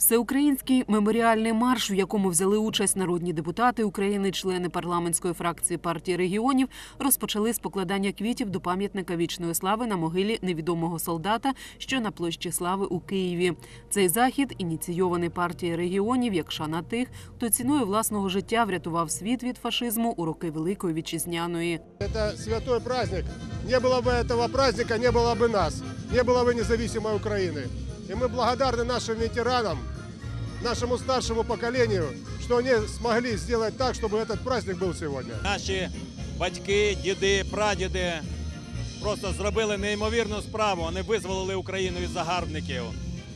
Всеукраїнський меморіальний марш, в якому взяли участь народні депутати України, члени парламентської фракції партії регіонів, розпочали з покладання квітів до пам'ятника вічної слави на могилі невідомого солдата, що на площі слави у Києві. Цей захід ініційований партією регіонів як шана тих, хто ціною власного життя врятував світ від фашизму у роки Великої вітчизняної. Это святой праздник. Не было бы этого праздника, не было бы нас, не было бы независимой Украины. И мы благодарны нашим ветеранам, нашему старшему поколению, что они смогли сделать так, чтобы этот праздник был сегодня. Наші батьки, діди, прадіди просто зробили неймовірну справу. Вони визволили Україну від загарбників.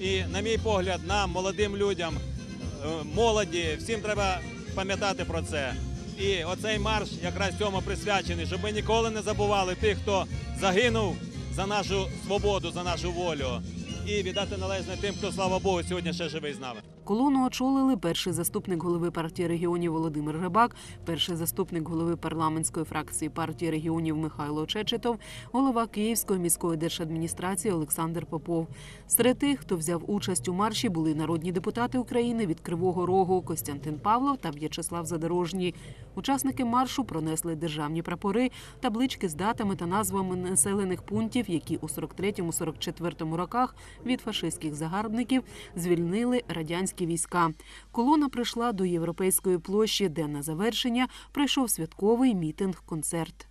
І, на мій погляд, нам, молодим людям, е, молоді, всім треба пам'ятати про це. І оцей марш якраз цьому присвячений, щоб ми ніколи не забували тих, хто загинув за нашу свободу, за нашу волю. І віддати належне тим, хто, слава Богу, сьогодні ще живий з нами. Колону очолили перший заступник голови партії регіонів Володимир Рибак, перший заступник голови парламентської фракції партії регіонів Михайло Чечетов, голова Київської міської держадміністрації Олександр Попов. Серед тих, хто взяв участь у марші, були народні депутати України від Кривого Рогу Костянтин Павлов та В'ячеслав Задорожній. Учасники маршу пронесли державні прапори, таблички з датами та назвами населених пунктів, які у 43-44 роках від фашистських загарбників звільнили радянські війська. Колона прийшла до європейської площі, де на завершення пройшов святковий мітинг-концерт.